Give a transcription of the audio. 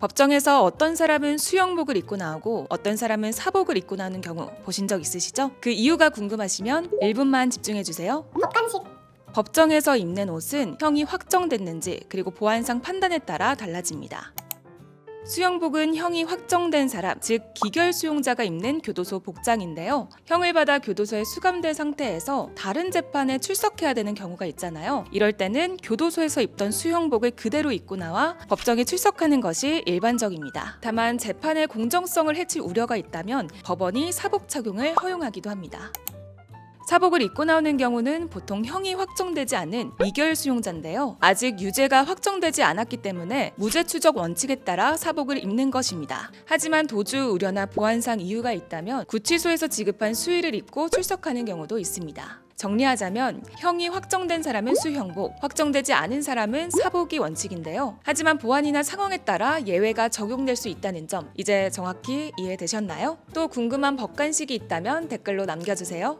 법정에서 어떤 사람은 수영복을 입고 나오고 어떤 사람은 사복을 입고 나오는 경우 보신 적 있으시죠? 그 이유가 궁금하시면 1분만 집중해 주세요. 법관식 법정에서 입는 옷은 형이 확정됐는지 그리고 보안상 판단에 따라 달라집니다. 수영복은 형이 확정된 사람, 즉 기결 수용자가 입는 교도소 복장인데요. 형을 받아 교도소에 수감된 상태에서 다른 재판에 출석해야 되는 경우가 있잖아요. 이럴 때는 교도소에서 입던 수영복을 그대로 입고 나와 법정에 출석하는 것이 일반적입니다. 다만 재판의 공정성을 해칠 우려가 있다면 법원이 사복 착용을 허용하기도 합니다. 사복을 입고 나오는 경우는 보통 형이 확정되지 않은 미결 수용자인데요. 아직 유죄가 확정되지 않았기 때문에 무죄 추적 원칙에 따라 사복을 입는 것입니다. 하지만 도주 우려나 보안상 이유가 있다면 구치소에서 지급한 수의를 입고 출석하는 경우도 있습니다. 정리하자면 형이 확정된 사람은 수형복, 확정되지 않은 사람은 사복이 원칙인데요. 하지만 보안이나 상황에 따라 예외가 적용될 수 있다는 점 이제 정확히 이해되셨나요? 또 궁금한 법관식이 있다면 댓글로 남겨주세요.